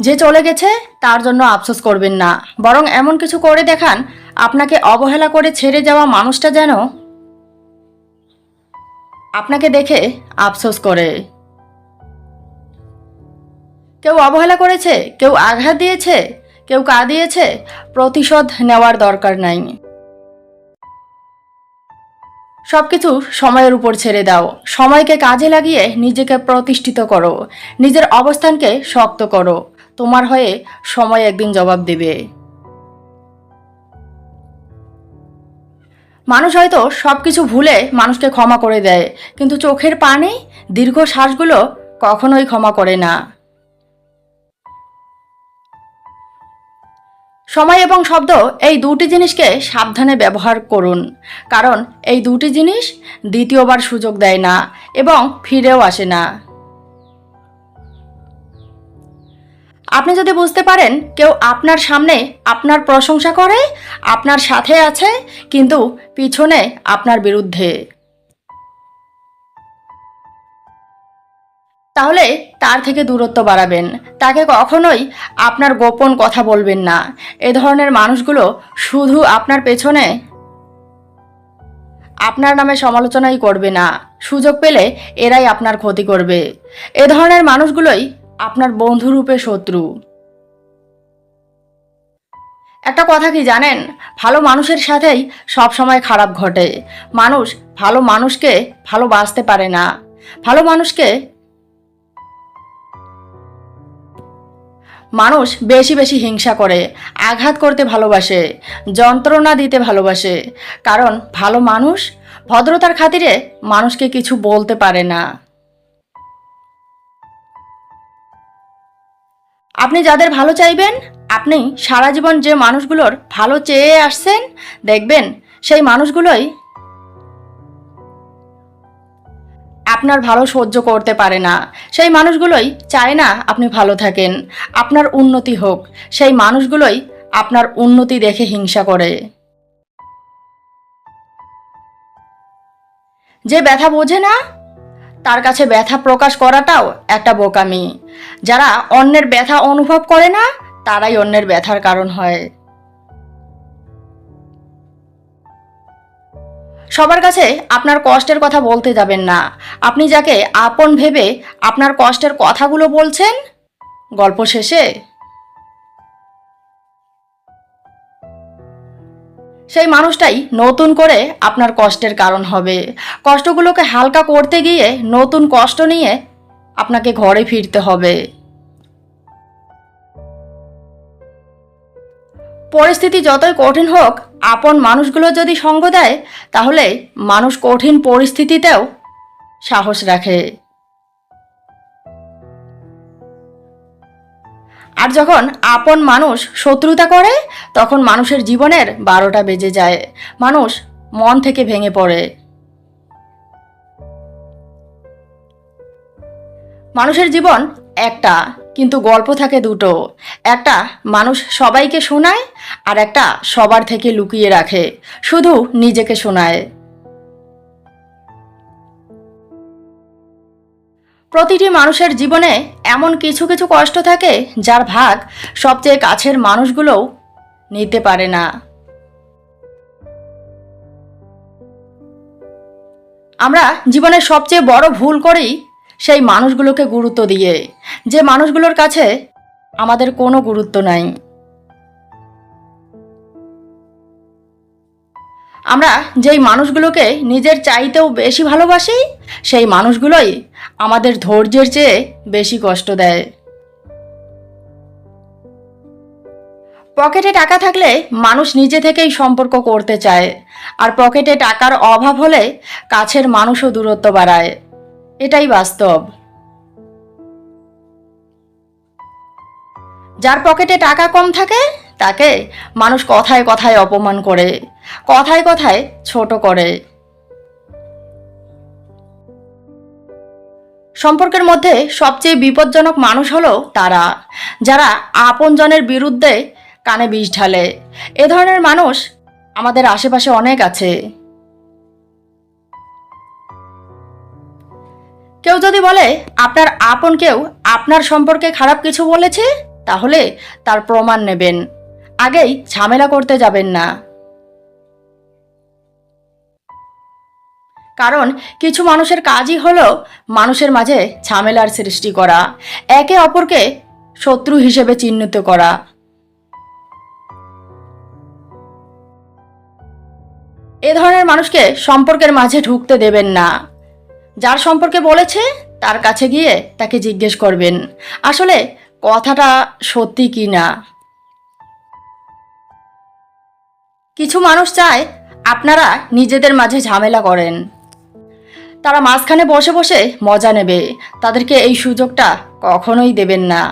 যে চলে গেছে, তার জন্য আফসোস করবেন না। বরং এমন কিছু করে দেখান, আপনাকে অবহেলা করে ছেড়ে যাওয়া মানুষটা যেন আপনাকে দেখে আফসোস করে। কেউ অবহেলা করেছে, কেউ আঘাত দিয়েছে, কেউ কাঁদিয়েছে প্রতিশোধ নেওয়ার দরকার নাই। সবকিছু সময়ের উপর ছেড়ে দাও। সময়কে কাজে লাগিয়ে নিজেকে প্রতিষ্ঠিত করো। নিজের অবস্থানকে শক্ত করো। তোমার হয়ে সময় একদিন জবাব দেবে। মানুষ হয়তো সব কিছু ভুলে মানুষকে ক্ষমা করে দেয়, কিন্তু চোখের পানি, দীর্ঘ শ্বাসগুলো কখনোই ক্ষমা করে না। সময় এবং শব্দ এই দুটি জিনিসকে সাবধানে ব্যবহার করুন, কারণ এই দুটি জিনিস দ্বিতীয়বার সুযোগ দেয় না এবং ফিরেও আসে না। আপনি যদি বুঝতে পারেন কেউ আপনার সামনে আপনার প্রশংসা করে, আপনার সাথে আছে, কিন্তু পিছনে আপনার বিরুদ্ধে। তাহলে তার থেকে দূরত্ব বাড়াবেন। তাকে কখনোই আপনার গোপন কথা বলবেন না। এ ধরনের মানুষগুলো শুধু আপনার পেছনে আপনার নামে সমালোচনাই করবে না। সুযোগ পেলে এরাই আপনার ক্ষতি করবে। এ ধরনের মানুষগুলোই আপনার বন্ধুরূপে শত্রু। একটা কথা কি জানেন? ভালো মানুষের সাথেই সব সময় খারাপ ঘটে। মানুষ ভালো মানুষকে ভালোবাসতে পারে না। ভালো মানুষকে মানুষ বেশি বেশি হিংসা করে, আঘাত করতে ভালোবাসে, যন্ত্রণা দিতে ভালোবাসে। কারণ ভালো মানুষ ভদ্রতার খাতিরে মানুষকে কিছু বলতে পারে না। আপনি যাদের ভালো চাইবেন, আপনি সারা জীবন যে মানুষগুলোর ভালো চেয়ে আসছেন, দেখবেন সেই মানুষগুলোই আপনার ভালো সহ্য করতে পারে না। সেই মানুষগুলোই চায় না আপনি ভালো থাকেন, আপনার উন্নতি হোক। সেই মানুষগুলোই আপনার উন্নতি দেখে হিংসা করে। যে ব্যথা বোঝে না তার কাছে ব্যথা প্রকাশ করাটাও একটা বোকামি। যারা অন্যের ব্যথা অনুভব করে না, তারাই অন্যের ব্যথার কারণ হয়। সবার কাছে আপনার কষ্টের কথা বলতে যাবেন না। আপনি যাকে আপন ভেবে আপনার কষ্টের কথাগুলো বলছেন, গল্প শেষে সেই মানুষটাই নতুন করে আপনার কষ্টের কারণ হবে। কষ্টগুলোকে হালকা করতে গিয়ে নতুন কষ্ট নিয়ে আপনাকে ঘরে ফিরতে হবে। পরিস্থিতি যতই কঠিন হোক, আপন মানুষগুলো যদি সঙ্গ দেয়, তাহলে মানুষ কঠিন পরিস্থিতিতেও সাহস রাখে। আর যখন আপন মানুষ শত্রুতা করে, তখন মানুষের জীবনের বারোটা বেজে যায়। মানুষ মন থেকে ভেঙে পড়ে। মানুষের জীবন একটা, কিন্তু গল্প থাকে দুটো। একটা, মানুষ সবাইকে শোনায়, আর একটা সবার থেকে লুকিয়ে রাখে। শুধু নিজেকে শোনায়। প্রতিটি মানুষের জীবনে এমন কিছু কিছু কষ্ট থাকে, যার ভাগ সবচেয়ে কাছের মানুষগুলোও নিতে পারে না। আমরা জীবনের সবচেয়ে বড় ভুল করি সেই মানুষগুলোকে গুরুত্ব দিয়ে, যে মানুষগুলোর কাছে আমাদের কোনো গুরুত্ব নাই। আমরা যেই মানুষগুলোকে নিজের চাইতেও বেশি ভালোবাসি, সেই মানুষগুলোই আমাদের ধৈর্যের চেয়ে বেশি কষ্ট দেয়। পকেটে টাকা থাকলে মানুষ নিজে থেকেই সম্পর্ক করতে চায়, আর পকেটে টাকার অভাব হলে কাছের মানুষও দূরত্ব বাড়ায়। এটাই বাস্তব। যার পকেটে টাকা কম থাকে, তাকে মানুষ কথায় কথায় অপমান করে, কথায় কথায় ছোট করে। সম্পর্কের মধ্যে সবচেয়ে বিপজ্জনক মানুষ হলো তারা, যারা আপনজনের বিরুদ্ধে কানে বিষ ঢালে। এ ধরনের মানুষ আমাদের আশেপাশে অনেক আছে। কেউ যদি বলে, আপনার আপন কেউ আপনার সম্পর্কে খারাপ কিছু বলেছে? তাহলে তার প্রমাণ নেবেন। আগেই ঝামেলা করতে যাবেন না। কারণ কিছু মানুষের কাজই হলো মানুষের মাঝে ঝামেলার সৃষ্টি করা, একে অপরকে শত্রু হিসেবে চিহ্নিত করা। এ ধরনের মানুষকে সম্পর্কের মাঝে ঢুকতে দেবেন না। যার সম্পর্কে বলেছে, তার কাছে গিয়ে তাকে জিজ্ঞেস করবেন, আসলে কথাটা সত্যি কি না কিছু মানুষ চায় আপনারা নিজেদের মাঝে ঝামেলা করেন। তারা মাঝখানে বসে বসে মজা নেবে। তাদেরকে এই সুযোগটা কখনোই দেবেন না।